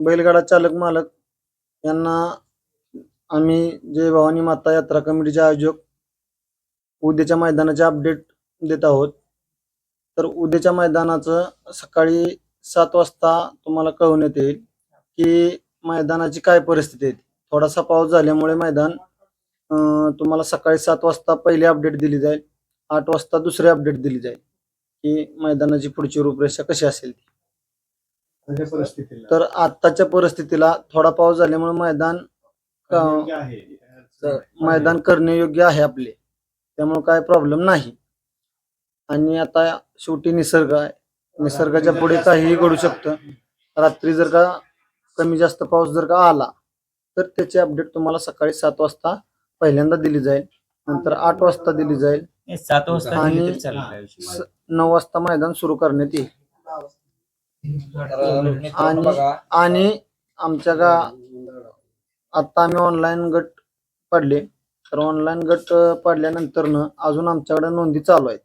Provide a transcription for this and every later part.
बैलगाडा चालक मालक यांना आम्ही जय भवानी माता यात्रा कमिटीचे आयोजक उद्याच्या मैदानाचे अपडेट देत आहोत. तर उद्याच्या मैदानाचं सकाळी सात वाजता तुम्हाला कळवण्यात येईल की मैदानाची काय परिस्थिती आहे. थोडासा पाऊस झाल्यामुळे मैदान तुम्हाला सकाळी सात वाजता पहिली अपडेट दिली जाईल. आठ वाजता दुसरी अपडेट दिली जाईल की मैदानाची पुढची रूपरेषा कशी असेल ती. परिस्थितीला. तर आत्ताच्या परिस्थितीला थोडा पाऊस झाल्यामुळे मैदान योग्य आहे. तर मैदान करणे योग्य आहे आपले. त्यामुळे काय प्रॉब्लेम नाही. आणि आता शेवटी निसर्ग आहे. निसर्गाच्या पुढे काहीही घडू शकतं. रात्री जर का कमी जास्त पाऊस जर का आला तर त्याची अपडेट तुम्हाला सकाळी सात वाजता पहिल्यांदा दिली जाईल. नंतर आठ वाजता दिली जाईल. नाही, सात वाजता आणि- दिली तरी चालेल, काय विषय नाही. स- नऊ वाजता मैदान सुरू करण्यात येईल. आणि आणि आमच्या गा आता आम्ही ऑनलाईन गट पडले. तर ऑनलाईन गट पडल्यानंतर न अजून आमच्याकडे नोंदी चालू आहेत.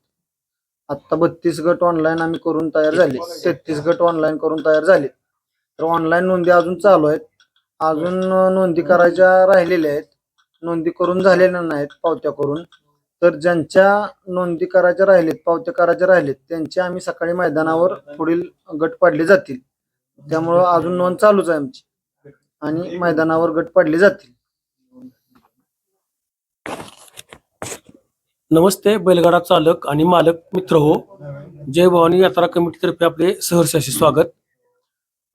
आता बत्तीस गट ऑनलाईन आम्ही करून तयार झाले. तेहतीस गट ऑनलाईन करून तयार झाले. तर ऑनलाईन नोंदी अजून चालू आहेत. अजून नोंदी करायच्या राहिलेल्या आहेत. नोंदी करून झालेल्या नाहीत पावत्या करून. तर ज्यांच्या नोंदी करायच्या राहिलेत पावत्या करायच्या राहिलेत त्यांचे आम्ही सकाळी मैदानावर पुढील गट पाडले जातील. त्यामुळं अजून नोंद चालूच आहे आमची. आणि मैदानावर गट पाडले जातील. नमस्ते बैलगाडा चालक आणि मालक मित्र हो. जय भवानी यात्रा कमिटीतर्फे आपले सहर्ष स्वागत.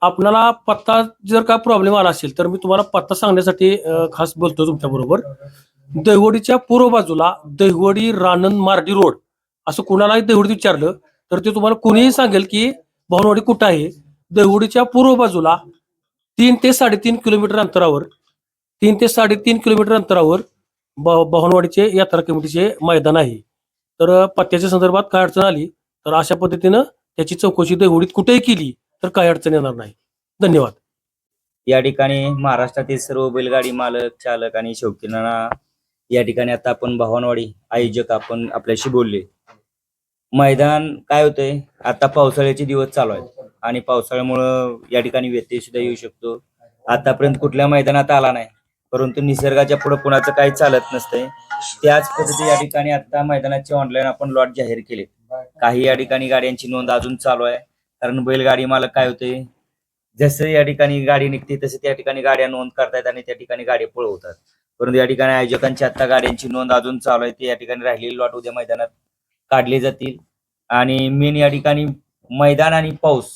आपणाला पत्ता जर का प्रॉब्लेम आला असेल तर मी तुम्हाला पत्ता सांगण्यासाठी खास बोलतो तुमच्या बरोबर दहिवडीच्या पूर्व बाजूला दहिवडी रानन मार्डी रोड असं कुणालाही दहिवडीत विचारलं तर ते तुम्हाला कोणीही सांगेल की भवनवाडी कुठं आहे? दहिवडीच्या पूर्व बाजूला तीन ते साडेतीन किलोमीटर अंतरावर तीन ते साडेतीन किलोमीटर अंतरावर भवनवाडीचे यात्रा कमिटीचे मैदान आहे. तर पत्त्याच्या संदर्भात काय अडचण आली तर अशा पद्धतीनं त्याची चौकशी देवडीत कुठेही केली तर काही अडचण येणार नाही. धन्यवाद. या ठिकाणी महाराष्ट्रातील सर्व बैलगाडी मालक चालक आणि शौकीनांना या ठिकाणी आता आपण भावनवाडी आयोजक आपण आपल्याशी बोलले. मैदान काय होतंय? आता पावसाळ्याचे दिवस चालू आहेत. आणि पावसाळ्यामुळं या ठिकाणी व्यत्यय सुद्धा येऊ शकतो. आतापर्यंत कुठल्या मैदानात आला नाही. परंतु निसर्गाच्या पुढे कुणाचं काही चालत नसतंय. त्याच पद्धती या ठिकाणी आता मैदानाचे ऑनलाईन आपण लॉट जाहीर केले काही या ठिकाणी गाड्यांची नोंद अजून चालू आहे. कारण बैलगाडी मालक काय होते जसं या ठिकाणी गाडी निघते तसे त्या ठिकाणी गाड्या नोंद करतायत आणि त्या ठिकाणी गाडी पळवतात. परंतु या ठिकाणी आयोजकांची आता गाड्यांची नोंद अजून चालू आहे. ते या ठिकाणी राहिलेली लॉट उद्या मैदानात काढले जातील. आणि मेन या ठिकाणी मैदान आणि पाऊस.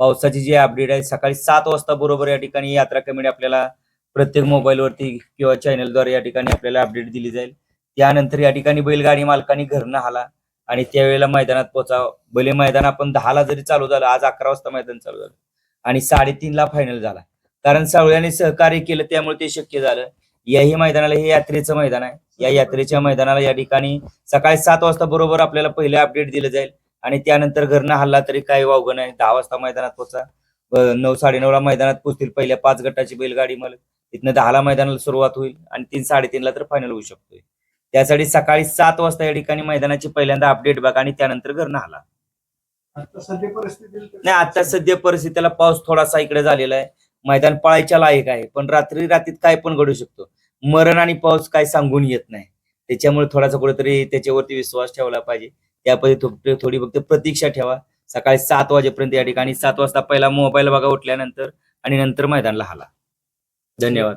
पावसाची जी अपडेट आहे सकाळी सात वाजता बरोबर या ठिकाणी यात्रा कमिटी आपल्याला प्रत्येक मोबाईलवरती किंवा चॅनलद्वारे या ठिकाणी आपल्याला अपडेट दिली जाईल. त्यानंतर या ठिकाणी बैलगाडी मालकांनी घरनं हाला आणि त्यावेळेला मैदानात पोहोचाव. भले मैदान आपण दहाला जरी चालू झालं आज अकरा वाजता मैदान चालू झालं आणि साडेतीनला फायनल झाला. कारण सगळ्यांनी सहकार्य केलं त्यामुळे ते शक्य झालं. याही मैदानाला हे यात्रेचं मैदान आहे. या यात्रेच्या मैदानाला या ठिकाणी सकाळी सात वाजता बरोबर आपल्याला पहिले अपडेट दिलं जाईल. आणि त्यानंतर घरनं हल्ला तरी काही वावगं नाही. दहा वाजता मैदानात पोचा नऊ साडेनऊला मैदानात पोचतील पहिल्या पाच गटाची बैलगाडी मला. तिथनं दहाला मैदानाला सुरुवात होईल आणि तीन साडेतीनला तर फायनल होऊ शकतोय. त्यासाठी सकाळी सात वाजता या ठिकाणी मैदानाची पहिल्यांदा अपडेट बघा आणि त्यानंतर घरनं हल्ला. नाही आता सध्या परिस्थितीला पाऊस थोडासा इकडे झालेला आहे. मैदान पाळायच्या लायक आहे पण रात्री रात्रीत काय पण घडू शकतो. मरण आणि पाऊस काय सांगून येत नाही. त्याच्यामुळे थोडासा कुठेतरी त्याच्यावरती विश्वास ठेवला पाहिजे. त्यापैकी थोडी फक्त प्रतीक्षा ठेवा. सकाळी सात वाजेपर्यंत या ठिकाणी सात वाजता पहिला मोबाईल बघा उठल्यानंतर आणि नंतर मैदानला हाला. धन्यवाद.